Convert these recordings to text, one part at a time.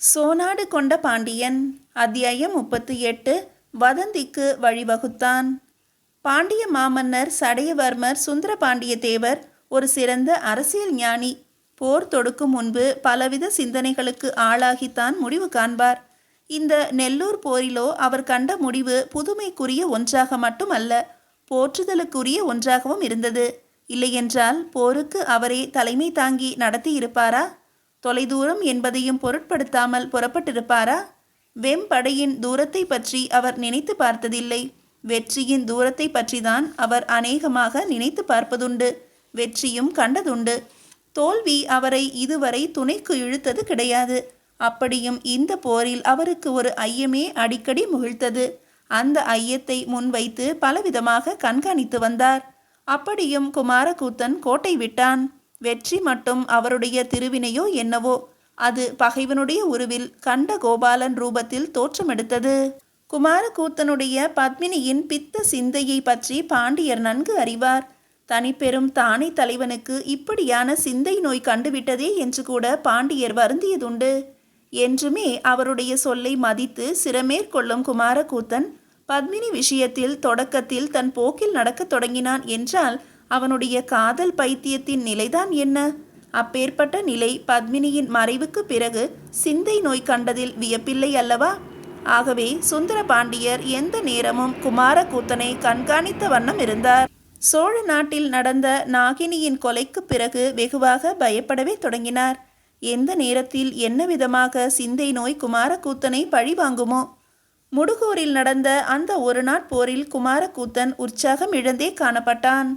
சோனாடு கொண்ட பாண்டியன் அத்தியாயம் முப்பத்தி எட்டு வதந்திக்கு வழிவகுத்தான். பாண்டிய மாமன்னர் சடையவர்மர் சுந்தர பாண்டிய தேவர் ஒரு சிறந்த அரசியல் ஞானி. போர் தொடுக்கும் முன்பு பலவித சிந்தனைகளுக்கு ஆளாகித்தான் முடிவு காண்பார். இந்த நெல்லூர் போரிலோ அவர் கண்ட முடிவு புதுமைக்குரிய ஒன்றாக மட்டுமல்ல போற்றுதலுக்குரிய ஒன்றாகவும் இருந்தது. இல்லையென்றால் போருக்கு அவரே தலைமை தாங்கி நடத்தியிருப்பாரா? தொலைதூரம் என்பதையும் பொருட்படுத்தாமல் புறப்பட்டிருப்பாரா? வெம்படையின் தூரத்தை பற்றி அவர் நினைத்து பார்த்ததில்லை. வெற்றியின் தூரத்தை பற்றிதான் அவர் அநேகமாக நினைத்து பார்ப்பதுண்டு. வெற்றியும் கண்டதுண்டு. தோல்வி அவரை இதுவரை துணைக்கு இழுத்தது கிடையாது. அப்படியும் இந்த போரில் அவருக்கு ஒரு ஐயமே அடிக்கடி முகிழ்த்தது. அந்த ஐயத்தை முன்வைத்து பலவிதமாக கண்காணித்து வந்தார். அப்படியும் குமாரகூத்தன் கோட்டை விட்டான். வெற்றி மட்டும் அவருடைய திருவினையோ என்னவோ? அது பகைவனுடைய உருவில் கண்ட கோபாலன் ரூபத்தில் தோற்றமெடுத்தது. குமாரகூத்தனுடைய பத்மினியின் பித்த சிந்தையை பற்றி பாண்டியர் நன்கு அறிவார். தனிப்பெரும் தானை தலைவனுக்கு இப்படியான சிந்தை நோய் கண்டுவிட்டதே என்று கூட பாண்டியர் வருந்தியதுண்டு. என்றுமே அவருடைய சொல்லை மதித்து சிறமேற்கொள்ளும் குமாரகூத்தன் பத்மினி விஷயத்தில் தொடக்கத்தில் தன் போக்கில் நடக்கத் தொடங்கினான் என்றால் அவனுடைய காதல் பைத்தியத்தின் நிலைதான் என்ன? அப்பேற்பட்ட நிலை பத்மினியின் மறைவுக்கு பிறகு சிந்தை நோய் கண்டதில் வியப்பில்லை அல்லவா? ஆகவே சுந்தர பாண்டியர் எந்த நேரமும் குமாரகூத்தனை கண்காணித்த வண்ணம் இருந்தார். சோழ நாட்டில் நடந்த நாகினியின் கொலைக்கு பிறகு வெகுவாக பயப்படவே தொடங்கினார். எந்த நேரத்தில் என்ன விதமாக சிந்தை நோய் குமாரகூத்தனை பழி வாங்குமோ? முடுகூரில் நடந்த அந்த ஒரு நாட்போரில் குமாரகூத்தன் உற்சாகம் இழந்தே காணப்பட்டான்.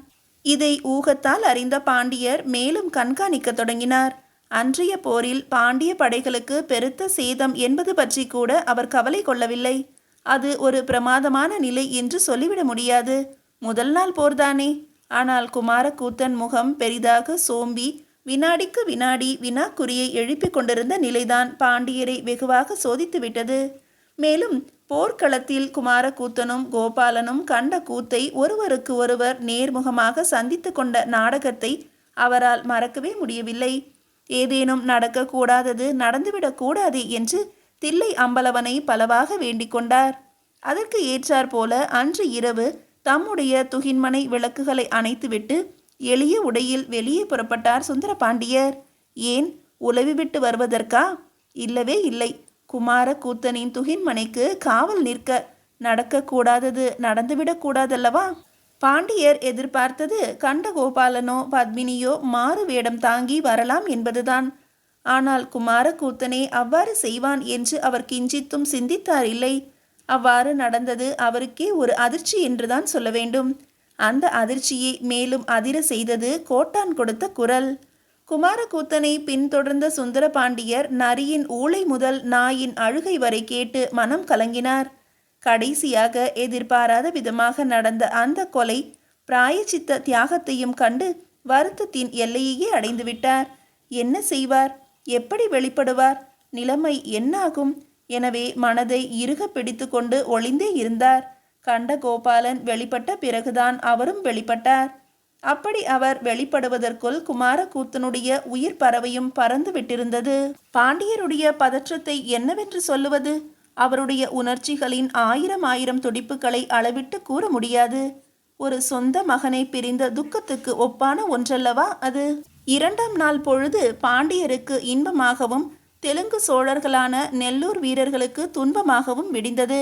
இதை ஊகத்தால் அறிந்த பாண்டியர் மேலும் கண்காணிக்க தொடங்கினார். அன்றைய போரில் பாண்டிய படைகளுக்கு பெருத்த சேதம் என்பது பற்றி கூட அவர் கவலை கொள்ளவில்லை. அது ஒரு பிரமாதமான நிலை என்று சொல்லிவிட முடியாது. முதல் நாள் போர்தானே. ஆனால் குமாரக்கூத்தன் முகம் பெரிதாக சோம்பி வினாடிக்கு வினாடி வினாக்குறியை எழுப்பிக் கொண்டிருந்த நிலைதான் பாண்டியரை வெகுவாக சோதித்துவிட்டது. மேலும் போர்க்களத்தில் குமாரகூத்தனும் கோபாலனும் கண்ட கூத்தை ஒருவருக்கு ஒருவர் நேர்முகமாக சந்தித்து கொண்ட நாடகத்தை அவரால் மறக்கவே முடியவில்லை. ஏதேனும் நடக்கக்கூடாதது நடந்துவிடக்கூடாது என்று தில்லை அம்பலவனை பலவாக வேண்டிக் கொண்டார். அதற்கு ஏற்றார் போல அன்று இரவு தம்முடைய துகின்மனை விளக்குகளை அணைத்துவிட்டு எளிய உடையில் வெளியே புறப்பட்டார் சுந்தரபாண்டியர். ஏன் உலவி விட்டு வருவதற்கா? இல்லவே இல்லை. குமார கூத்தனின் துகின்மனைக்கு காவல் நிற்க நடக்கக்கூடாதது நடந்துவிடக்கூடாதல்லவா? பாண்டியர் எதிர்பார்த்தது கண்டகோபாலனோ பத்மினியோ மாறு வேடம் தாங்கி வரலாம் என்பதுதான். ஆனால் குமாரகூத்தனே அவ்வாறு செய்வான் என்று அவர் கிஞ்சித்தும் சிந்தித்தார் இல்லை. அவ்வாறு நடந்தது அவருக்கே ஒரு அதிர்ச்சி என்றுதான் சொல்ல வேண்டும். அந்த அதிர்ச்சியை மேலும் அதிர செய்தது கோட்டான் கொடுத்த குரல். குமாரகூத்தனை பின்தொடர்ந்த சுந்தரபாண்டியர் நரியின் ஊளை முதல் நாயின் அழுகை வரை கேட்டு மனம் கலங்கினார். கடைசியாக எதிர்பாராத விதமாக நடந்த அந்த கொலை பிராயச்சித்த தியாகத்தையும் கண்டு வருத்தத்தின் எல்லையையே அடைந்துவிட்டார் என்ன செய்வார்? எப்படி வெளிப்படுவார்? நிலைமை என்னாகும்? எனவே மனதை இறுக பிடித்து கொண்டு ஒளிந்தே இருந்தார். கண்ட கோபாலன் வெளிப்பட்ட பிறகுதான் அவரும் வெளிப்பட்டார். அப்படி அவர் வெளிப்படுவதற்குள் குமாரகூத்தனுடைய உயிர் பறவையும் பறந்து விட்டிருந்தது. பாண்டியருடைய பதற்றத்தை என்னவென்று சொல்லுவது? அவருடைய உணர்ச்சிகளின் ஆயிரம் ஆயிரம் துடிப்புகளை அளவிட்டு கூற முடியாது. ஒரு சொந்த மகனை பிரிந்த துக்கத்துக்கு ஒப்பான ஒன்றல்லவா அது? இரண்டாம் நாள் பொழுது பாண்டியருக்கு இன்பமாகவும் தெலுங்கு சோழர்களான நெல்லூர் வீரர்களுக்கு துன்பமாகவும் விடிந்தது.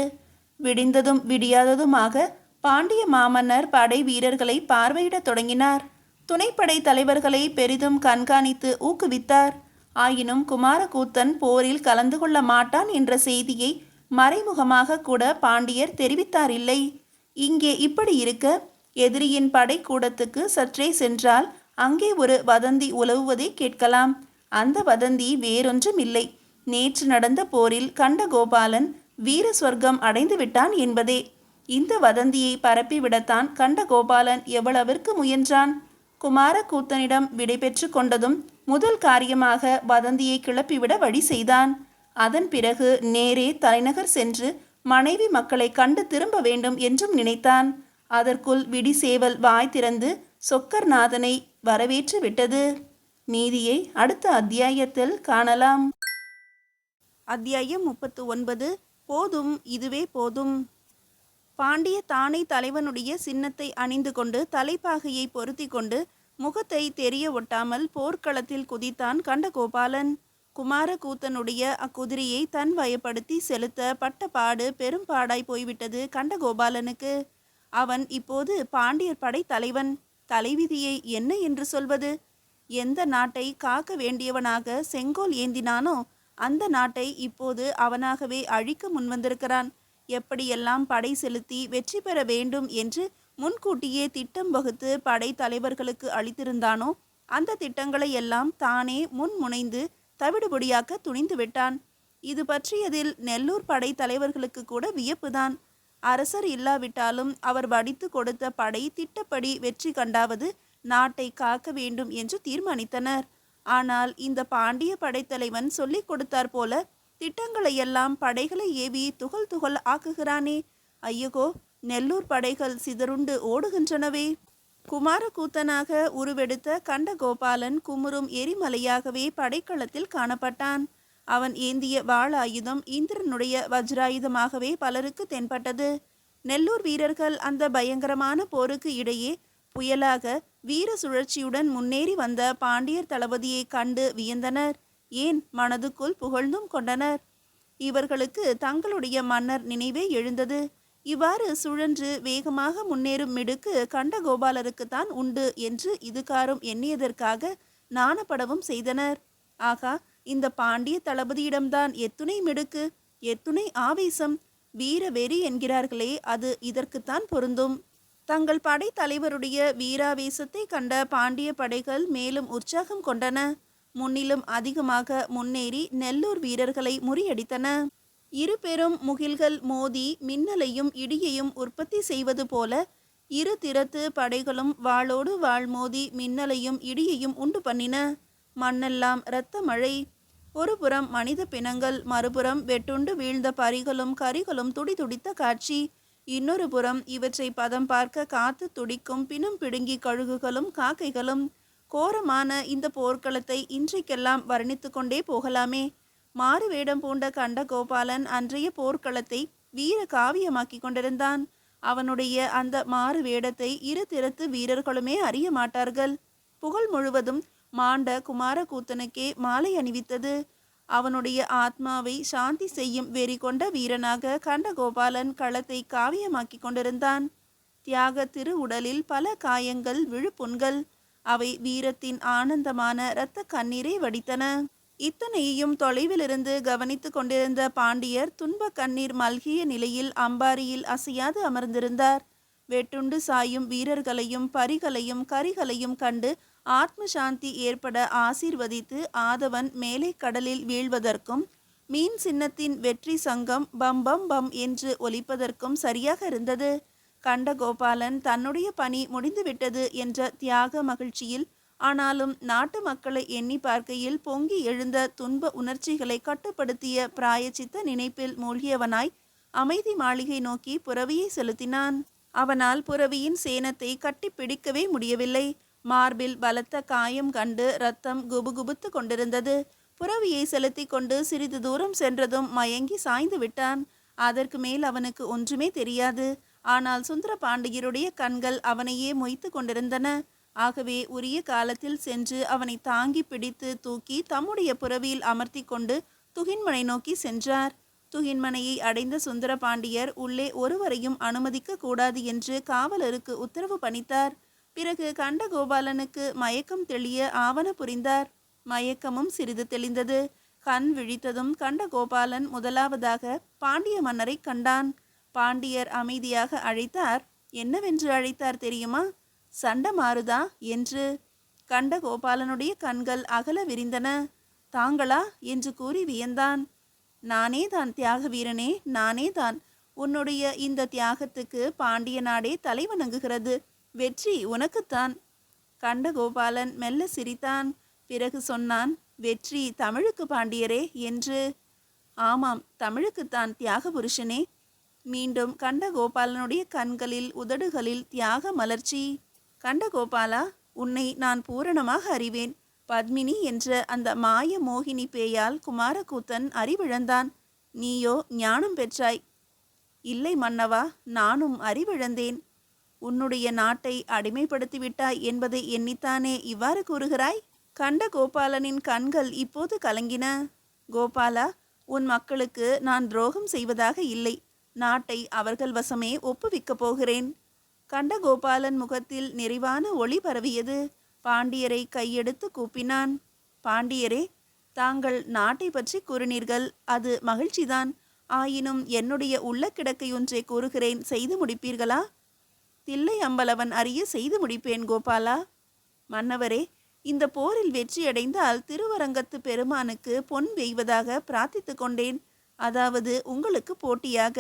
விடிந்ததும் விடியாததுமாக பாண்டிய மாமன்னர் படை வீரர்களை பார்வையிடத் தொடங்கினார். துணைப்படை தலைவர்களை பெரிதும் கண்காணித்து ஊக்குவித்தார். ஆயினும் குமாரகூத்தன் போரில் கலந்து கொள்ள மாட்டான் என்ற செய்தியை மறைமுகமாக கூட பாண்டியர் தெரிவித்தார் இல்லை இங்கே இப்படி இருக்க எதிரியின் படை கூடத்துக்கு சற்றே சென்றால் அங்கே ஒரு வதந்தி உலவுவதை கேட்கலாம். அந்த வதந்தி வேறொன்றும் இல்லை நேற்று நடந்த போரில் கண்டகோபாலன் வீர சொர்க்கம் அடைந்து விட்டான் என்பதே. இந்த வதந்தியை பரப்பிவிடத்தான் கண்ட கோபாலன் எவ்வளவிற்கு முயன்றான்? குமாரகூத்தனிடம் விடை பெற்று கொண்டதும் முதல் காரியமாக வதந்தியை கிளப்பிவிட வழி செய்தான். அதன் பிறகு நேரே தலைநகர் சென்று மனைவி மக்களை கண்டு திரும்ப வேண்டும் என்றும் நினைத்தான். அதற்குள் விடிசேவல் வாய் திறந்து சொக்கர்நாதனை வரவேற்று விட்டது. மீதியை அடுத்த அத்தியாயத்தில் காணலாம். அத்தியாயம் முப்பத்து ஒன்பது. போதும் இதுவே போதும். பாண்டிய தானை தலைவனுடைய சின்னத்தை அணிந்து கொண்டு தலைப்பாகையை பொருத்தி கொண்டு முகத்தை தெரிய ஒட்டாமல் போர்க்களத்தில் குதித்தான் கண்டகோபாலன். குமாரகூத்தனுடைய அக்குதிரையை தன் வயப்படுத்தி செலுத்த பட்டப்பாடு பெரும்பாடாய் போய்விட்டது கண்டகோபாலனுக்கு. அவன் இப்போது பாண்டியர் படை தலைவன். தலைவிதியை என்ன என்று சொல்வது? எந்த நாட்டை காக்க வேண்டியவனாக செங்கோல் ஏந்தினானோ அந்த நாட்டை இப்போது அவனாகவே அழிக்க முன்வந்திருக்கிறான். எப்படியெல்லாம் படை செலுத்தி வெற்றி பெற வேண்டும் என்று முன்கூட்டியே திட்டம் வகுத்து படை தலைவர்களுக்கு அளித்திருந்தானோ அந்த திட்டங்களை எல்லாம் தானே முன் முனைந்து தவிடுபொடியாக்க துணிந்து விட்டான். இது பற்றியதில் நெல்லூர் படை தலைவர்களுக்கு கூட வியப்புதான். அரசர் இல்லாவிட்டாலும் அவர் வடித்து கொடுத்த படை திட்டப்படி வெற்றி கண்டாவது நாட்டை காக்க வேண்டும் என்று தீர்மானித்தனர். ஆனால் இந்த பாண்டிய படைத்தலைவன் சொல்லிக் கொடுத்தார் போல திட்டங்களை எல்லாம் படைகளை ஏவி துகள் துகள் ஆக்குகிறானே. ஐயகோ நெல்லூர் படைகள் சிதறுண்டு ஓடுகின்றனவே. குமாரகூத்தனாக உருவெடுத்த கண்டகோபாலன் குமுறும் எரிமலையாகவே படைக்களத்தில் காணப்பட்டான். அவன் ஏந்திய வாளாயுதம் இந்திரனுடைய வஜ்ராயுதமாகவே பலருக்கு தென்பட்டது. நெல்லூர் வீரர்கள் அந்த பயங்கரமான போருக்கு இடையே புயலாக வீர சுழற்சியுடன் முன்னேறி வந்த பாண்டியர் தளபதியை கண்டு வியந்தனர். ஏன் மனதுக்குள் புகழ்ந்தும் கொண்டனர்? இவர்களுக்கு தங்களுடைய மன்னர் நினைவே எழுந்தது. இவ்வாறு சுழன்று வேகமாக முன்னேறும் மிடுக்கு கண்டகோபாலருக்குத்தான் உண்டு என்று இதுகாரும் எண்ணியதற்காக நாணப்படவும் செய்தனர். ஆகா இந்த பாண்டிய தளபதியிடம்தான் எத்துணை மிடுக்கு எத்துணை ஆவேசம். வீர வெறி என்கிறார்களே அது இதற்குத்தான் பொருந்தும். தங்கள் படை தலைவருடைய வீராவேசத்தை கண்ட பாண்டிய படைகள் மேலும் உற்சாகம் கொண்டன. முன்னிலும் அதிகமாக முன்னேறி நெல்லூர் வீரர்களை முறியடித்தன. இரு பெரும் முகில்கள் மோதி மின்னலையும் இடியையும் உற்பத்தி செய்வது போல இரு திறத்து படைகளும் வாளோடு வாள் மோதி மின்னலையும் இடியையும் உண்டு பண்ணின. மண்ணெல்லாம் இரத்த மழை. ஒருபுறம் மனித பிணங்கள் மறுபுறம் வெட்டுண்டு வீழ்ந்த பரிகளும் கரிகளும் துடிதுடித்த காட்சி. இன்னொரு புறம் இவற்றை பதம் பார்க்க காத்து துடிக்கும் பிணம் பிடுங்கி கழுகுகளும் காக்கைகளும் கோரமான இந்த போர்க்களத்தை இன்றைக்கெல்லாம் வர்ணித்து கொண்டே போகலாமே. மாறு வேடம் பூண்ட கண்டகோபாலன் அன்றைய போர்க்களத்தை வீர காவியமாக்கி கொண்டிருந்தான். அவனுடைய அந்த மாறு வேடத்தை இரு திறத்து வீரர்களுமே அறிய மாட்டார்கள். புகழ் முழுவதும் மாண்ட குமாரகூத்தனுக்கே மாலை அணிவித்தது. அவனுடைய ஆத்மாவை சாந்தி செய்யும் வெறி கொண்ட வீரனாக கண்டகோபாலன் களத்தை காவியமாக்கி கொண்டிருந்தான். தியாக திரு உடலில் பல காயங்கள் விழுப்புண்கள் அவை வீரத்தின் ஆனந்தமான இரத்த கண்ணீரை வடித்தன. இத்தனையையும் தொலைவிலிருந்து கவனித்து கொண்டிருந்த பாண்டியர் துன்ப கண்ணீர் மல்கிய நிலையில் அம்பாரியில் அசையாது அமர்ந்திருந்தார். வெட்டுண்டு சாயும் வீரர்களையும் பரிகளையும் கரிகளையும் கண்டு ஆத்ம சாந்தி ஏற்பட ஆசீர்வதித்து ஆதவன் மேலே கடலில் வீழ்வதற்கும் மீன் சின்னத்தின் வெற்றி சங்கம் பம் பம் பம் என்று ஒலிப்பதற்கும் சரியாக இருந்தது. கண்டகோபாலன் தன்னுடைய பணி முடிந்துவிட்டது என்ற தியாக மகிழ்ச்சியில் ஆனாலும் நாட்டு மக்களை எண்ணி பார்க்கையில் பொங்கி எழுந்த துன்ப உணர்ச்சிகளை கட்டுப்படுத்திய பிராயச்சித்த நினைப்பில் மூழ்கியவனாய் அமைதி மாளிகை நோக்கி புறவியை செலுத்தினான். அவனால் புறவியின் சேனத்தை கட்டி பிடிக்கவே முடியவில்லை. மார்பில் பலத்த காயம் கண்டு ரத்தம் குபுகுபுத்து கொண்டிருந்தது. புறவியை செலுத்தி கொண்டு சிறிது தூரம் சென்றதும் மயங்கி சாய்ந்து விட்டான். அதற்கு மேல் அவனுக்கு ஒன்றுமே தெரியாது. ஆனால் சுந்தர பாண்டியருடைய கண்கள் அவனையே மொய்த்து கொண்டிருந்தன. ஆகவே உரிய காலத்தில் சென்று அவனை தாங்கி பிடித்து தூக்கி தம்முடைய புறவியில் அமர்த்தி கொண்டு துகின்மனை நோக்கி சென்றார். துகின்மனையை அடைந்த சுந்தர பாண்டியர் உள்ளே ஒருவரையும் அனுமதிக்க கூடாது என்று காவலருக்கு உத்தரவு பணித்தார். பிறகு கண்டகோபாலனுக்கு மயக்கம் தெளிய ஆவண புரிந்தார். மயக்கமும் சிறிது தெளிந்தது. கண் விழித்ததும் கண்டகோபாலன் முதலாவதாக பாண்டிய மன்னரை கண்டான். பாண்டியர் அமைதியாக அழைத்தார். என்னவென்று அழைத்தார் தெரியுமா? சண்டை மாறுதா என்று. கண்டகோபாலனுடைய கண்கள் அகல விரிந்தன. தாங்களா? என்று கூறி வியந்தான். நானே தான் தியாக வீரனே நானே தான். உன்னுடைய இந்த தியாகத்துக்கு பாண்டிய நாடே தலைவணங்குகிறது வெற்றி உனக்குத்தான். கண்டகோபாலன் மெல்ல சிரித்தான். பிறகு சொன்னான் வெற்றி தமிழுக்கு பாண்டியரே என்று. ஆமாம் தமிழுக்குத்தான் தியாக புருஷனே. மீண்டும் கண்டகோபாலனுடைய கண்களில் உதடுகளில் தியாக மலர்ச்சி. கண்டகோபாலா உன்னை நான் பூரணமாக அறிவேன். பத்மினி என்ற அந்த மாய மோகினி பேயால் குமாரகூத்தன் அறிவிழந்தான். நீயோ ஞானம் பெற்றாய். இல்லை மன்னவா நானும் அறிவிழந்தேன். உன்னுடைய நாட்டை அடிமைப்படுத்திவிட்டாய் என்பதை எண்ணித்தானே இவ்வாறு கூறுகிறாய்? கண்ட கோபாலனின் கண்கள் இப்போது கலங்கின. கோபாலா உன் மக்களுக்கு நான் துரோகம் செய்வதாக இல்லை. நாட்டை அவர்கள் வசமே ஒப்புவிக்கப் போகிறேன். கண்டகோபாலன் முகத்தில் நிறைவான ஒளி பரவியது. பாண்டியரை கையெடுத்து கூப்பினான். பாண்டியரே தாங்கள் நாட்டை பற்றி கூறினீர்கள். அது மகிழ்ச்சிதான். ஆயினும் என்னுடைய உள்ள கிடக்கையொன்றை கூறுகிறேன். செய்து முடிப்பீர்களா? தில்லை அம்பலவன் அறிய செய்து முடிப்பேன் கோபாலா. மன்னவரே இந்த போரில் வெற்றியடைந்தால் திருவரங்கத்து பெருமானுக்கு பொன் வெய்வதாக பிரார்த்தித்து கொண்டேன். அதாவது உங்களுக்கு போட்டியாக.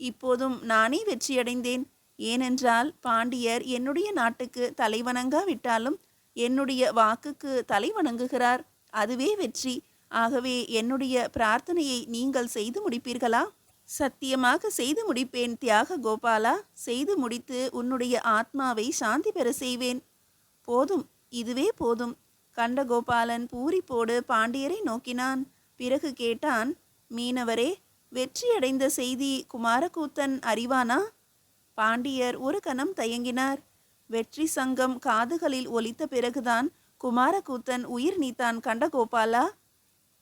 இப்போதும் நானே வெற்றியடைந்தேன். ஏனென்றால் பாண்டியர் என்னுடைய நாட்டுக்கு தலைவணங்காவிட்டாலும் என்னுடைய வாக்குக்கு தலைவணங்குகிறார். அதுவே வெற்றி. ஆகவே என்னுடைய பிரார்த்தனையை நீங்கள் செய்து முடிப்பீர்களா? சத்தியமாக செய்து முடிப்பேன் தியாக கோபாலா. செய்து முடித்து உன்னுடைய ஆத்மாவை சாந்தி பெற செய்வேன். போதும். இதுவே போதும். கண்டகோபாலன் பூரிப்போடு பாண்டியரை நோக்கினான். பிறகு கேட்டான் மீனவரே வெற்றியடைந்த செய்தி குமாரகூத்தன் அறிவானா? பாண்டியர் ஒரு கணம் தயங்கினார். வெற்றி சங்கம் காதுகளில் ஒலித்த பிறகுதான் குமாரகூத்தன் உயிர் நீத்தான் கண்டகோபாலா?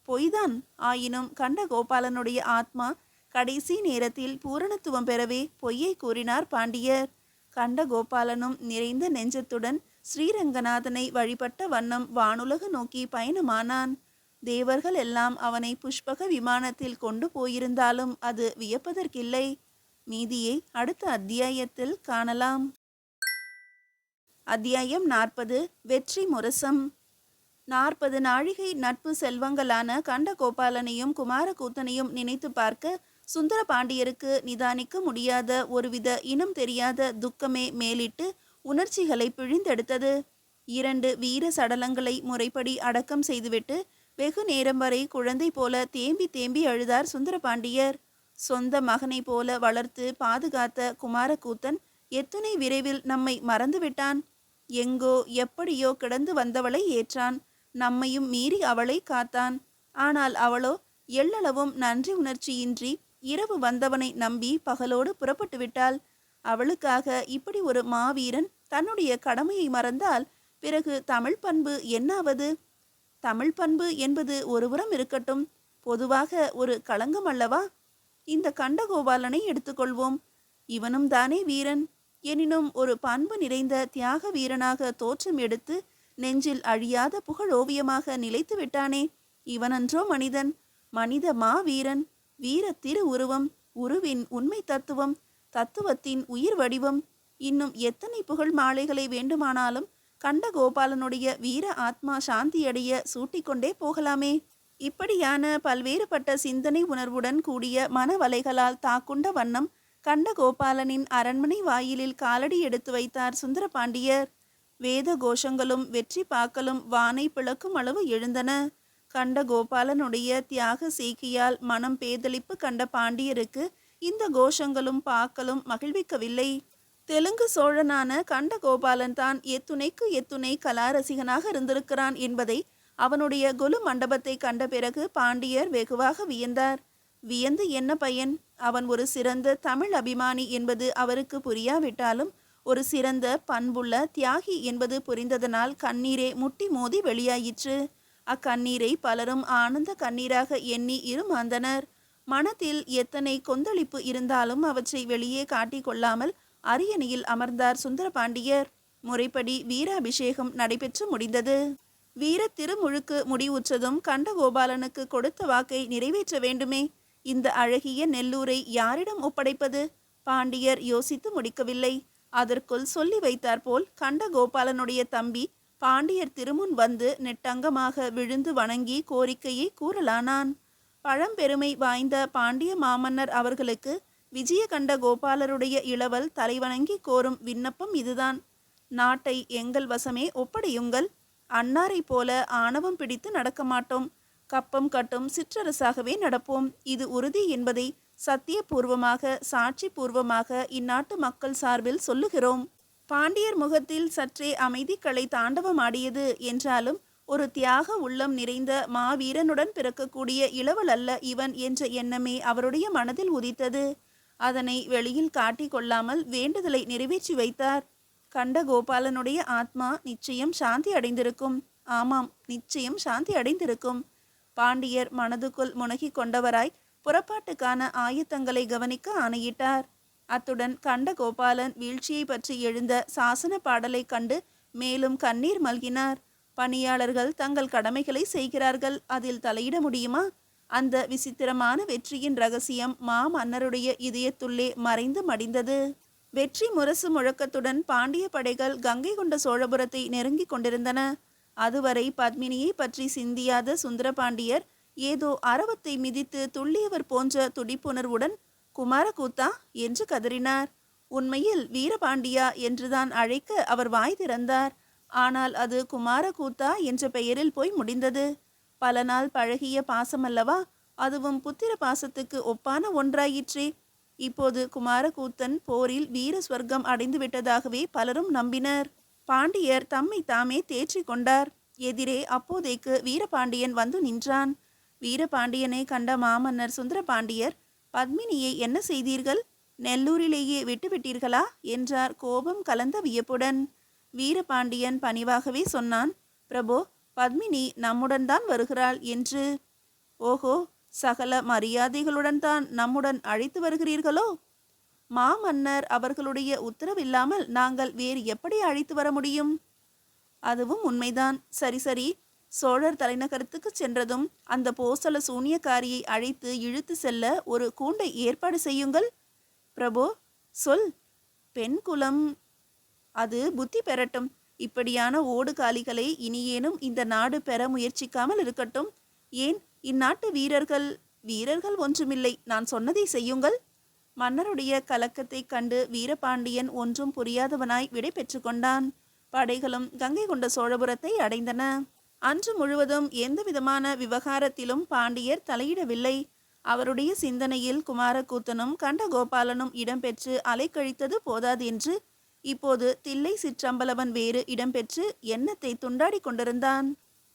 பொய்தான் ஆயினும் கண்டகோபாலனுடைய ஆத்மா கடைசி நேரத்தில் பூரணத்துவம் பெறவே பொய்யை கூறினார் பாண்டியர். கண்டகோபாலனும் நிறைந்த நெஞ்சத்துடன் ஸ்ரீரங்கநாதனை வழிபட்ட வண்ணம் வானுலக நோக்கி பயணமானான். தேவர்கள் எல்லாம் அவனை புஷ்பக விமானத்தில் கொண்டு போயிருந்தாலும் அது வியப்பதற்கில்லை. மீதியை அடுத்த அத்தியாயத்தில் காணலாம். அத்தியாயம் நாற்பது. வெற்றி முரசம். நாற்பது நாழிகை நட்பு செல்வங்களான கண்டகோபாலனையும் குமாரகூத்தனையும் நினைத்து பார்க்க சுந்தர பாண்டியருக்கு நிதானிக்க முடியாத ஒருவித இனம் தெரியாத துக்கமே மேலிட்டு உணர்ச்சிகளை பிழிந்தெடுத்தது. இரண்டு வீர சடலங்களை முறைப்படி அடக்கம் செய்துவிட்டு வெகு நேரம் வரை குழந்தை போல தேம்பி தேம்பி அழுதார் சுந்தரபாண்டியர். சொந்த மகனை போல வளர்த்து பாதுகாத்த குமாரக்கூத்தன் எத்தனை விரைவில் நம்மை மறந்துவிட்டான். எங்கோ எப்படியோ கிடந்து வந்தவளை ஏற்றான். நம்மையும் மீறி அவளை காத்தான். ஆனால் அவளோ எள்ளளவும் நன்றி உணர்ச்சியின்றி இரவு வந்தவனை நம்பி பகலோடு புறப்பட்டு விட்டாள் அவளுக்காக இப்படி ஒரு மாவீரன் தன்னுடைய கடமையை மறந்தால் பிறகு தமிழ் பண்பு என்னாவது? தமிழ் பண்பு என்பது ஒருபுறம் இருக்கட்டும். பொதுவாக ஒரு களங்கம் அல்லவா? இந்த கண்டகோபாலனை எடுத்துக்கொள்வோம். இவனும் தானே வீரன். எனினும் ஒரு பண்பு நிறைந்த தியாக வீரனாக தோற்றம் எடுத்து நெஞ்சில் அழியாத புகழ் ஓவியமாக நிலைத்து விட்டானே. இவனன்றோ மனிதன். மனித மா வீரன் வீர திரு உருவம். உருவின் உண்மை தத்துவம். தத்துவத்தின் உயிர் வடிவம். இன்னும் எத்தனை புகழ் மாலைகளை வேண்டுமானாலும் கண்டகோபாலனுடைய வீர ஆத்மா சாந்தியடைய சூட்டிக்கொண்டே போகலாமே. இப்படியான பல்வேறுபட்ட சிந்தனை உணர்வுடன் கூடிய மனவலைகளால் தாக்குண்ட வண்ணம் கண்டகோபாலனின் அரண்மனை வாயிலில் காலடி எடுத்து வைத்தார் சுந்தரபாண்டியர். வேத கோஷங்களும் வெற்றி பாக்கலும் வானை பிளக்கும் அளவு எழுந்தன. கண்டகோபாலனுடைய தியாக சீக்கியால் மனம் பேதலிப்பு கண்ட பாண்டியருக்கு இந்த கோஷங்களும் பாக்களும் மகிழ்விக்கவில்லை. தெலுங்கு சோழனான கண்டகோபாலன் தான் எத்துணைக்கு எத்துணை கலாரசிகனாக இருந்திருக்கிறான் என்பதை அவனுடைய கொலு மண்டபத்தை கண்ட பிறகு பாண்டியர் வெகுவாக வியந்தார். வியந்து என்ன பயன்? அவன் ஒரு சிறந்த தமிழ் அபிமானி என்பது அவருக்கு புரியாவிட்டாலும் ஒரு சிறந்த பண்புள்ள தியாகி என்பது புரிந்ததனால் கண்ணீரே முட்டி மோதி வெளியாயிற்று. அக்கண்ணீரை பலரும் ஆனந்த கண்ணீராக எண்ணி இருமாந்தனர். மனத்தில் எத்தனை கொந்தளிப்பு இருந்தாலும் அவற்றை வெளியே காட்டிக்கொள்ளாமல் கொள்ளாமல் அரியணையில் அமர்ந்தார் சுந்தரபாண்டியர். முறைப்படி வீராபிஷேகம் நடைபெற்று முடிந்தது. வீர திருமுழுக்கு முடிவுற்றதும் கண்டகோபாலனுக்கு கொடுத்த வாக்கை நிறைவேற்ற வேண்டுமே. இந்த அழகிய நெல்லூரை யாரிடம் ஒப்படைப்பது? பாண்டியர் யோசித்து முடிக்கவில்லை. அதற்குள் சொல்லி வைத்தாற்போல் கண்டகோபாலனுடைய தம்பி பாண்டியர் திருமுன் வந்து நெட்டங்கமாக விழுந்து வணங்கி கோரிக்கையை கூறலானான். பழம்பெருமை வாய்ந்த பாண்டிய மாமன்னர் அவர்களுக்கு விஜயகண்ட கோபாலருடைய இளவல் தலைவணங்கி கோரும் விண்ணப்பம் இதுதான். நாட்டை எங்கள் வசமே ஒப்படையுங்கள். அன்னாரைப் போல ஆணவம் பிடித்து நடக்க மாட்டோம். கப்பம் கட்டும் சிற்றரசாகவே நடப்போம். இது உறுதி என்பதை சத்தியபூர்வமாக சாட்சி பூர்வமாக இந்நாட்டு மக்கள் சார்பில் சொல்லுகிறோம். பாண்டியர் முகத்தில் சற்றே அமைதி தாண்டவமாடியது என்றாலும் ஒரு தியாக உள்ளம் நிறைந்த மாவீரனுடன் பிறக்கக்கூடிய இளவல் அல்ல இவன் என்ற எண்ணமே அவருடைய மனதில் உதித்தது. அதனை வெளியில் காட்டிக் கொள்ளாமல் வேண்டுதலை நிறைவேற்றி வைத்தார். கண்ட கோபாலனுடைய ஆத்மா நிச்சயம் சாந்தி அடைந்திருக்கும். ஆமாம் நிச்சயம் சாந்தி அடைந்திருக்கும். பாண்டியர் மனதுக்குள் முனகிக் கொண்டவராய் புறப்பாட்டுக்கான ஆயத்தங்களை கவனிக்க ஆணையிட்டார். அத்துடன் கண்ட கோபாலன் வீழ்ச்சியை பற்றி எழுந்த சாசன பாடலை கண்டு மேலும் கண்ணீர் மல்கினார். பணியாளர்கள் தங்கள் கடமைகளை செய்கிறார்கள். அதில் தலையிட முடியுமா? அந்த விசித்திரமான வெற்றியின் ரகசியம் மா மன்னருடைய இதயத்துள்ளே மறைந்து மடிந்தது. வெற்றி முரசு முழக்கத்துடன் பாண்டிய படைகள் கங்கை கொண்ட சோழபுரத்தை நெருங்கிக் கொண்டிருந்தன. அதுவரை பத்மினியை பற்றி சிந்தியாத சுந்தரபாண்டியர் ஏதோ அரவத்தை மிதித்து துள்ளியவர் போன்ற துடிப்புணர்வுடன் குமாரகூத்தா என்று கதறினார். உண்மையில் வீரபாண்டியா என்றுதான் அழைக்க அவர் வாய் திறந்தார். ஆனால் அது குமாரகூத்தா என்ற பெயரில் போய் முடிந்தது. பல நாள் பழகிய பாசமல்லவா? அதுவும் புத்திர பாசத்துக்கு ஒப்பான ஒன்றாயிற்றே. இப்போது குமாரகூத்தன் போரில் வீர ஸ்வர்க்கம் அடைந்து விட்டதாகவே பலரும் நம்பினர். பாண்டியர் தம்மை தாமே தேற்றிக் கொண்டார். எதிரே அப்போதைக்கு வீரபாண்டியன் வந்து நின்றான். வீரபாண்டியனை கண்ட மாமன்னர் சுந்தரபாண்டியர் பத்மினியை என்ன செய்தீர்கள்? நெல்லூரிலேயே விட்டுவிட்டீர்களா? என்றார் கோபம் கலந்த வியப்புடன். வீரபாண்டியன் பணிவாகவே சொன்னான் பிரபோ பத்மினி நம்முடன் தான் வருகிறாள் என்று. ஓஹோ சகல மரியாதைகளுடன் தான் நம்முடன் அழைத்து வருகிறீர்களோ? மாமன்னர் அவர்களுடைய உத்தரவில்லாமல் நாங்கள் வேறு எப்படி அழைத்து வர முடியும்? அதுவும் உண்மைதான். சரி சரி. சோழர் தலைநகரத்துக்கு சென்றதும் அந்த போசல சூனியக்காரியை அழைத்து இழுத்து செல்ல ஒரு கூண்டை ஏற்பாடு செய்யுங்கள். பிரபு சொல். பெண் குலம். அது புத்தி பெறட்டும். இப்படியான ஓடுகாலிகளை இனியேனும் இந்த நாடு பெற முயற்சிக்காமல் இருக்கட்டும். ஏன்? இந்நாட்டு வீரர்கள் வீரர்கள் ஒன்றுமில்லை. நான் சொன்னதை செய்யுங்கள். மன்னருடைய கலக்கத்தைக் கண்டு வீரபாண்டியன் ஒன்றும் புரியாதவனாய் விடை பெற்று கொண்டான். படைகளும் கங்கை கொண்ட சோழபுரத்தை அடைந்தன. அன்று முழுவதும் எந்த விதமான விவகாரத்திலும் பாண்டியர் தலையிடவில்லை. அவருடைய சிந்தனையில் குமாரக்கூத்தனும் கண்டகோபாலனும் இடம்பெற்று அலைக்கழித்தது போதாது என்று இப்போது தில்லை சிற்றம்பலவன் வேறு இடம்பெற்று எண்ணத்தை துண்டாடி கொண்டிருந்தான்?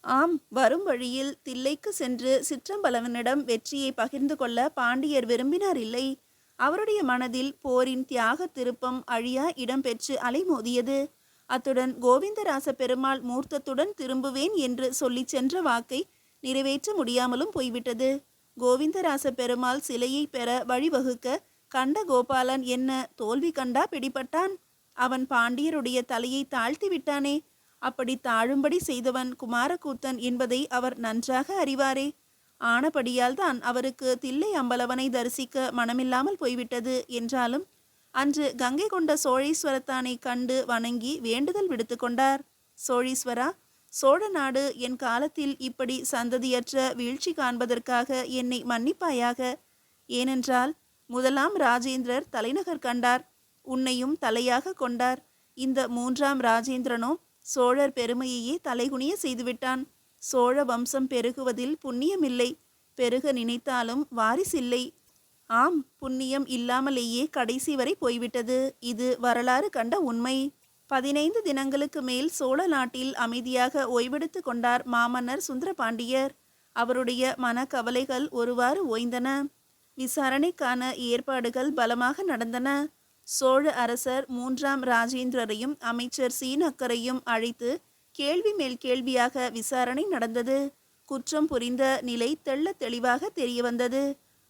ஆம் வரும் வழியில் தில்லைக்கு சென்று சிற்றம்பலவனிடம் வெற்றியை பகிர்ந்து கொள்ள பாண்டியர் விரும்பினார் இல்லை. அவருடைய மனதில் போரின் தியாக திருப்பம் அழியா இடம்பெற்று அலைமோதியது. அத்துடன் கோவிந்தராச பெருமாள் மூர்த்தத்துடன் திரும்புவேன் என்று சொல்லிச் சென்ற வாக்கை நிறைவேற்ற முடியாமலும் போய்விட்டது. கோவிந்தராச பெருமாள் சிலையை பெற வழிவகுக்க கண்ட கோபாலன் என்ன தோல்வி கண்டா பிடிபட்டான்? அவன் பாண்டியருடைய தலையை தாழ்த்தி விட்டானே? அப்படி தாழும்படி செய்தவன் குமாரக்கூத்தன் என்பதை அவர் நன்றாக அறிவாரே. ஆனபடியால் தான் அவருக்கு தில்லை அம்பலவனை தரிசிக்க மனமில்லாமல் போய்விட்டது என்றாலும் அன்று கங்கை கொண்ட சோழீஸ்வரத்தானை கண்டு வணங்கி வேண்டுதல் விடுத்து கொண்டார். சோழீஸ்வரா சோழ நாடு என் காலத்தில் இப்படி சந்ததியற்ற வீழ்ச்சி காண்பதற்காக என்னை மன்னிப்பாயாக. ஏனென்றால் முதலாம் ராஜேந்திரர் தலைநகர் கண்டார். உன்னையும் தலையாக கொண்டார். இந்த மூன்றாம் ராஜேந்திரனோ சோழர் பெருமையையே தலைகுனிய செய்துவிட்டான். சோழ வம்சம் பெருகுவதில் புண்ணியமில்லை. பெருக நினைத்தாலும் வாரிசில்லை. ஆம் புண்ணியம் இல்லாமலேயே கடைசி வரை போய்விட்டது. இது வரலாறு கண்ட உண்மை. பதினைந்து தினங்களுக்கு மேல் சோழ நாட்டில் அமைதியாக ஓய்வெடுத்து கொண்டார் மாமன்னர் சுந்தரபாண்டியர். அவருடைய மனக்கவலைகள் ஒருவாறு ஓய்ந்தன. விசாரணைக்கான ஏற்பாடுகள் பலமாக நடந்தன. சோழ அரசர் மூன்றாம் ராஜேந்திரரையும் அமைச்சர் சீனக்கரையும் அழைத்து கேள்வி மேல் கேள்வியாக விசாரணை நடந்தது. குற்றம் புரிந்த நிலை தெள்ள தெளிவாக தெரியவந்தது.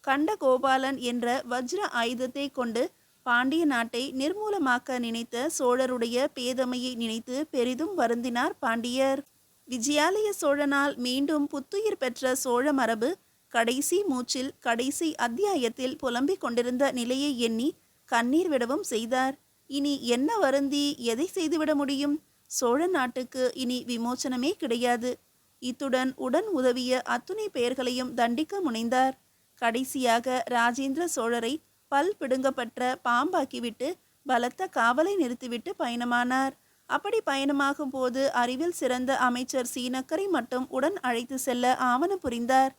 கண்ட கோபாலன் என்ற வஜ்ர ஆயுதத்தை கொண்டு பாண்டிய நாட்டை நிர்மூலமாக்க நினைத்த சோழருடைய பேதமையை நினைத்து பெரிதும் வருந்தினார் பாண்டியர். விஜயாலய சோழனால் மீண்டும் புத்துயிர் பெற்ற சோழ மரபு கடைசி மூச்சில் கடைசி அத்தியாயத்தில் புலம்பிக் கொண்டிருந்த நிலையை எண்ணி கண்ணீர் விடவும் செய்தார். இனி என்ன வருந்தி எதை செய்துவிட முடியும்? சோழ நாட்டுக்கு இனி விமோச்சனமே கிடையாது. இத்துடன் உடன் உதவிய அத்துணை பெயர்களையும் தண்டிக்க முனைந்தார். கடைசியாக ராஜேந்திர சோழரை பல் பிடுங்கப்பட்ட பாம்பாக்கிவிட்டு பலத்த காவலை நிறுத்திவிட்டு பயணமானார். அப்படி பயணமாகும் போது அறிவில் சிறந்த அமைச்சர் சீனக்கரை மட்டும் உடன் அழைத்து செல்ல ஆவணம் புரிந்தார்.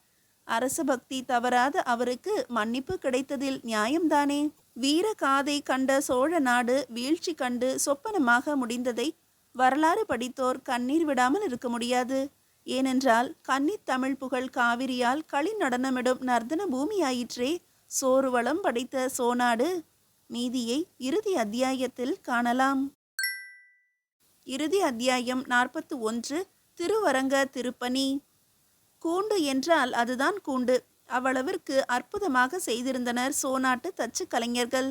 அரச பக்தி தவறாத அவருக்கு மன்னிப்பு கிடைத்ததில் நியாயம்தானே? வீரகாதை கண்ட சோழ நாடு வீழ்ச்சி கண்டு சொப்பனமாக முடிந்ததை வரலாறு படித்தோர் கண்ணீர் விடாமல் இருக்க முடியாது. ஏனென்றால் கன்னித் தமிழ் புகழ் காவிரியால் களி நடனமிடும் நர்தன பூமியாயிற்றே சோறுவளம் படைத்த சோநாடு. மீதியை இறுதி அத்தியாயத்தில் காணலாம். இறுதி அத்தியாயம் நாற்பத்து ஒன்று திருவரங்க திருப்பணி. கூண்டு என்றால் அதுதான் கூண்டு. அவ்வளவிற்கு அற்புதமாக செய்திருந்தனர் சோநாட்டு தச்சு கலைஞர்கள்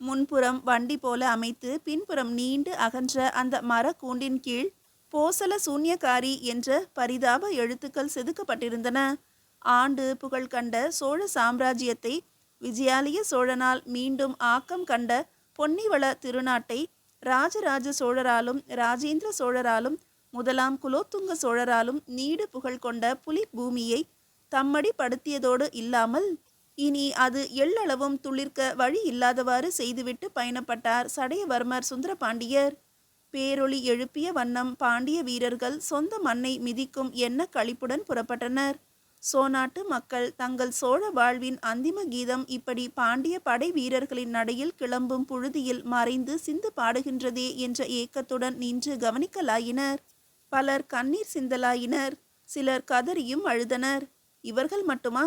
முன்புறம் வண்டி போல அமைத்து பின்புறம் நீண்டு அகன்ற அந்த மர கூண்டின் கீழ் போசல சூன்யகாரி என்ற பரிதாப எழுத்துக்கள் செதுக்கப்பட்டிருந்தன. ஆண்டு புகழ் கண்ட சோழ சாம்ராஜ்யத்தை விஜயாலய சோழனால் மீண்டும் ஆக்கம் கண்ட பொன்னிவள திருநாட்டை ராஜராஜ சோழராலும் ராஜேந்திர சோழராலும் முதலாம் குலோத்துங்க சோழராலும் நீடு புகழ் கொண்ட புலி பூமியை தம்மடி படுத்தியதோடு இல்லாமல் இனி அது எள்ளளவும் துளிர்க்க வழி இல்லாதவாறு செய்துவிட்டு பயணப்பட்டார் சடையவர்மர் சுந்தரபாண்டியர். பேரொளி எழுப்பிய வண்ணம் பாண்டிய வீரர்கள் சொந்த மண்ணை மிதிக்கும் எண்ண கழிப்புடன் புறப்பட்டனர். சோநாட்டு மக்கள் தங்கள் சோழ வாழ்வின் அந்திம கீதம் இப்படி பாண்டிய படை வீரர்களின் நடையில் கிளம்பும் புழுதியில் மறைந்து சிந்து பாடுகின்றதே என்ற ஏக்கத்துடன் நின்று கவனிக்கலாயினர். பலர் கண்ணீர் சிந்தலாயினர். சிலர் கதறியும் அழுதனர். இவர்கள் மட்டுமா?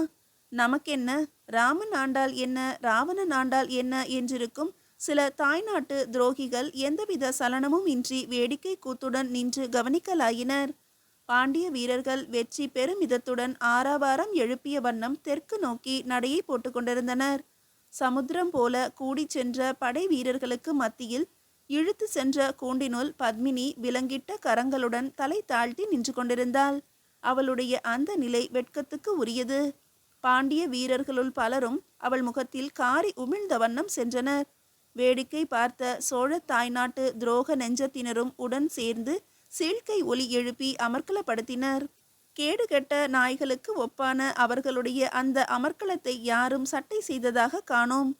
நமக்கென்ன? ராமன் ஆண்டால் என்ன? ராவணன் ஆண்டால் என்ன? என்றிருக்கும் சில தாய்நாட்டு துரோகிகள் எந்தவித சலனமும் இன்றி வேடிக்கை கூத்துடன் நின்று கவனிக்கலாயினர். பாண்டிய வீரர்கள் வெற்றி பெருமிதத்துடன் ஆறாவாரம் எழுப்பிய வண்ணம் தெற்கு நோக்கி நடையை போட்டுக்கொண்டிருந்தனர் சமுத்திரம் போல கூடிச் சென்ற படை வீரர்களுக்கு மத்தியில் இழுத்து சென்ற கூண்டினுள் பத்மினி விலங்கிட்ட கரங்களுடன் தலை தாழ்த்தி நின்று கொண்டிருந்தாள். அவளுடைய அந்த நிலை வெட்கத்துக்கு உரியது. பாண்டிய வீரர்களுள் பலரும் அவள் முகத்தில் காரி உமிழ்ந்த வண்ணம் சென்றனர். வேடிக்கை பார்த்த சோழ தாய்நாட்டு துரோக நெஞ்சத்தினரும் உடன் சேர்ந்து சீழ்க்கை ஒலி எழுப்பி அமர்க்கலப்படுத்தினர். கேடுகெட்ட நாய்களுக்கு ஒப்பான அவர்களுடைய அந்த அமர்க்கலத்தை யாரும் சட்டை செய்ததாக காணோம்.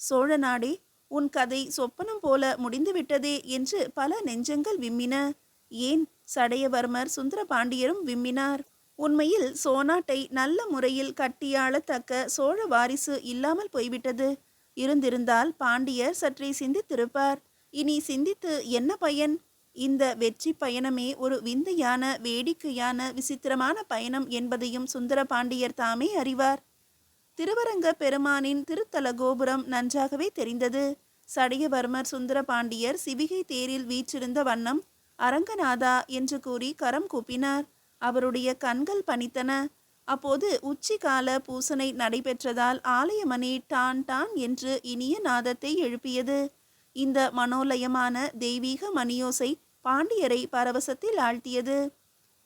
சோழ நாடே உன் கதை சொப்பனம் போல முடிந்துவிட்டதே என்று பல நெஞ்சங்கள் விம்மின. ஏன் சடையவர்மர் சுந்தர பாண்டியரும் விம்மினார். உண்மையில் சோனாட்டை நல்ல முறையில் கட்டியாளத்தக்க சோழ வாரிசு இல்லாமல் போய்விட்டது. இருந்திருந்தால் பாண்டியர் சற்றே சிந்தித்திருப்பார். இனி சிந்தித்து என்ன பயன்? இந்த வெற்றி பயணமே ஒரு விந்தையான வேடிக்கையான விசித்திரமான பயணம் என்பதையும் சுந்தர பாண்டியர் தாமே அறிவார். திருவரங்க பெருமானின் திருத்தல கோபுரம் நன்றாகவே தெரிந்தது. சடையவர்மர் சுந்தர பாண்டியர் சிவிகை தேரில் வீற்றிருந்த வண்ணம் அரங்கநாதா என்று கூறி கரம் கூப்பினார். அவருடைய கண்கள் பணித்தன. அப்போது உச்சிகால பூசனை நடைபெற்றதால் ஆலயமணி டான் டான் என்று இனிய நாதத்தை எழுப்பியது. இந்த மனோலயமான தெய்வீக மணியோசை பாண்டியரை பரவசத்தில் ஆழ்த்தியது.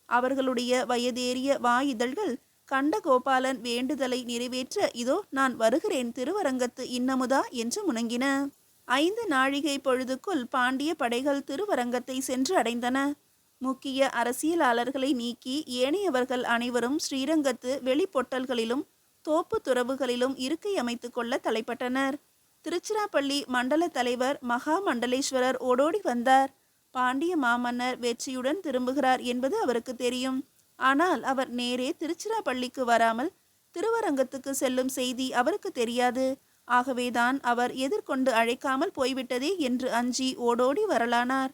அவர்களுடைய வயதேறிய வாயிதழ்கள் கண்டகோபாலன் வேண்டுதலை நிறைவேற்ற இதோ நான் வருகிறேன் திருவரங்கத்து இன்னமுதா என்று முணங்கின. ஐந்து நாழிகை பொழுதுக்குள் பாண்டிய படைகள் திருவரங்கத்தை சென்று அடைந்தன. முக்கிய அரசியலாளர்களை நீக்கி ஏனையவர்கள் அனைவரும் ஸ்ரீரங்கத்து வெளிப்பொட்டல்களிலும் தோப்பு துறவுகளிலும் இருக்கை அமைத்து கொள்ள தலைப்பட்டனர். திருச்சிராப்பள்ளி மண்டல தலைவர் மகா மண்டலேஸ்வரர் ஓடோடி வந்தார். பாண்டிய மாமன்னர் வெற்றியுடன் திரும்புகிறார் என்பது அவருக்கு தெரியும். ஆனால் அவர் நேரே திருச்சிராப்பள்ளிக்கு வராமல் திருவரங்கத்துக்கு செல்லும் செய்தி அவருக்கு தெரியாது. ஆகவேதான் அவர் எதிர்கொண்டு அழைக்காமல் போய்விட்டதே என்று அஞ்சி ஓடோடி வரலானார்.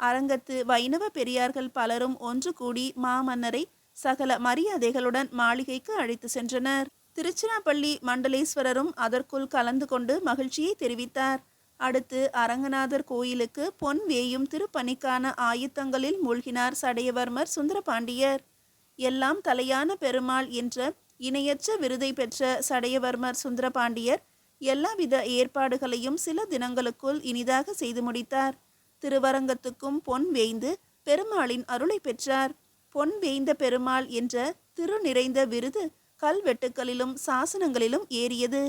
அரங்கத்து வைணவ பெரியார்கள் பலரும் ஒன்று கூடி மாமன்னரை சகல மரியாதைகளுடன் மாளிகைக்கு அழைத்து சென்றனர். திருச்சிராப்பள்ளி மண்டலேஸ்வரரும் அதற்குள் கலந்து கொண்டு மகிழ்ச்சியை தெரிவித்தார். அடுத்து அரங்கநாதர் கோயிலுக்கு பொன் வேயும் திருப்பணிக்கான ஆயுத்தங்களில் மூழ்கினார் சடையவர்மர் சுந்தரபாண்டியர். எல்லாம் தலையான பெருமாள் என்ற இணையற்ற விருதை பெற்ற சடையவர்மர் சுந்தரபாண்டியர் எல்லாவித ஏற்பாடுகளையும் சில தினங்களுக்குள் இனிதாக செய்து முடித்தார். திருவரங்கத்துக்கும் பொன் வேய்ந்து பெருமாளின் அருளை பெற்றார். பொன் வேய்ந்த பெருமாள் என்ற திரு நிறைந்த விருது கல்வெட்டுக்களிலும் சாசனங்களிலும் ஏறியது.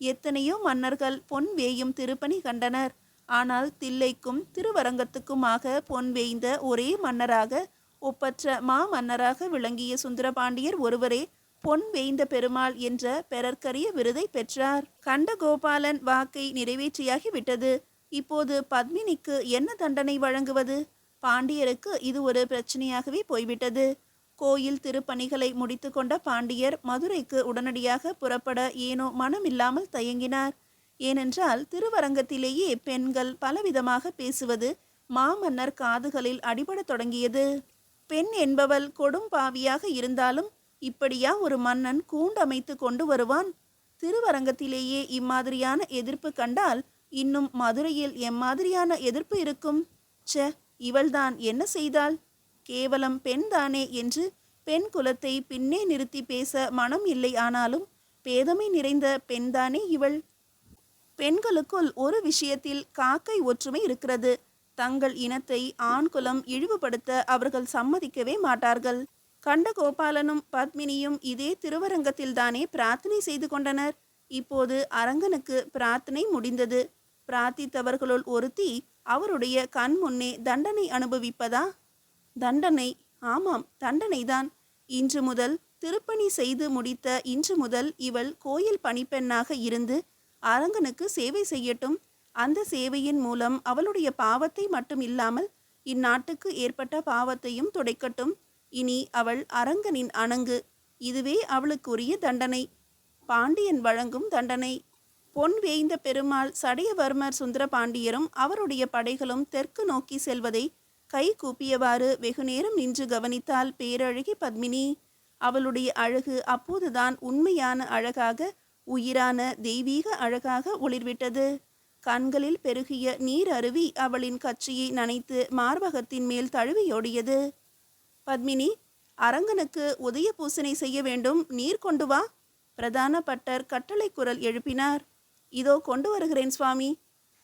எத்தனையோ மன்னர்கள் பொன் வேயும் திருப்பணி கண்டனர். ஆனால் தில்லைக்கும் திருவரங்கத்துக்குமாக பொன் வேய்ந்த ஒரே மன்னராக ஒப்பற்ற மா மன்னராக விளங்கிய சுந்தரபாண்டியர் ஒருவரே பொன் வேய்ந்த பெருமாள் என்ற பெறற்கரிய விருதை பெற்றார். கண்டகோபாலன் வாக்கை நிறைவேற்றியாகி விட்டது இப்போது பத்மினிக்கு என்ன தண்டனை வழங்குவது? பாண்டியருக்கு இது ஒரு பிரச்சனையாகவே போய்விட்டது. கோயில் திருப்பணிகளை முடித்து கொண்ட பாண்டியர் மதுரைக்கு உடனடியாக புறப்பட ஏனோ மனமில்லாமல் தயங்கினார். ஏனென்றால் திருவரங்கத்திலேயே பெண்கள் பலவிதமாக பேசுவது மாமன்னர் காதுகளில் அடிபடத் தொடங்கியது. பெண் என்பவள் கொடும் பாவியாக இருந்தாலும் இப்படியா ஒரு மன்னன் கூண்டமைத்து கொண்டு வருவான்? திருவரங்கத்திலேயே இம்மாதிரியான எதிர்ப்பு கண்டால் இன்னும் மதுரையில் எம்மாதிரியான எதிர்ப்பு இருக்கும்? ச இவள்தான் என்ன செய்தாள்? கேவலம் பெண்தானே என்று பெண் குலத்தை பின்னே நிறுத்தி பேச மனம் இல்லை ஆனாலும் பேதமை நிறைந்த பெண்தானே இவள்? பெண்களுக்குள் ஒரு விஷயத்தில் காக்கை ஒற்றுமை இருக்கிறது. தங்கள் இனத்தை ஆண் குலம் இழிவுபடுத்த அவர்கள் சம்மதிக்கவே மாட்டார்கள். கண்டகோபாலனும் பத்மினியும் இதே திருவரங்கத்தில்தானே பிரார்த்தனை செய்து கொண்டனர். இப்போது அரங்கனுக்கு பிரார்த்தனை முடிந்தது. பிரார்த்தித்தவர்களுள் ஒருத்தி அவருடைய கண் முன்னே தண்டனை அனுபவிப்பதா? தண்டனை ஆமாம் தண்டனைதான். இன்று முதல் திருப்பணி செய்து முடித்த இன்று முதல் இவள் கோயில் பணிப்பெண்ணாக இருந்து அரங்கனுக்கு சேவை செய்யட்டும். அந்த சேவையின் மூலம் அவளுடைய பாவத்தை மட்டும் இல்லாமல் இந்நாட்டுக்கு ஏற்பட்ட பாவத்தையும் துடைக்கட்டும். இனி அவள் அரங்கனின் அணங்கு. இதுவே அவளுக்குரிய தண்டனை. பாண்டியன் வழங்கும் தண்டனை. பொன் வேய்ந்த பெருமாள் சடையவர்மர் சுந்தர பாண்டியரும் அவருடைய படைகளும் தெற்கு நோக்கி செல்வதை கை கூப்பியவாறு வெகுநேரம் நின்று கவனித்தால் பேரழகி பத்மினி. அவளுடைய அழகு அப்போதுதான் உண்மையான அழகாக உயிரான தெய்வீக அழகாக ஒளிர்விட்டது. கண்களில் பெருகிய நீர் அருவி அவளின் கச்சியை நனைத்து மார்பகத்தின் மேல் தழுவியோடியது. பத்மினி அரங்கனுக்கு உதய பூசனை செய்ய வேண்டும் நீர் கொண்டு வா. பிரதான பட்டர் கட்டளை குரல் எழுப்பினார். இதோ கொண்டு வருகிறேன் சுவாமி.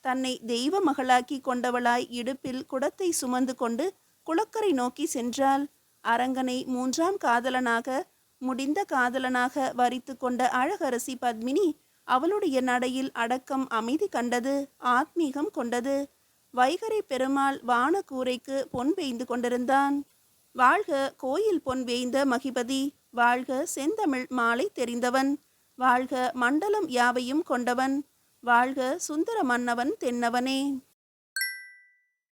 தன்னை தெய்வ மகளாக்கி கொண்டவளாய் இடுப்பில் குடத்தை சுமந்து கொண்டு குளக்கரை நோக்கி சென்றாள். அரங்கனை மூன்றாம் காதலனாக முடிந்த காதலனாக வரித்து கொண்ட அழகரசி பத்மினி அவளுடைய நடையில் அடக்கம் அமைதி கண்டது ஆத்மீகம் கொண்டது. வைகரை பெருமாள் வானக்கூரைக்கு பொன் பெய்ந்து கொண்டிருந்தான். வாழ்க கோயில் பொன் வேய்ந்த மகிபதி வாழ்க செந்தமிழ் மாலை தெரிந்தவன் வாழ்க மண்டலம் யாவையும் கொண்டவன் வாழ்க சுந்தர மன்னவன் தென்னவனே.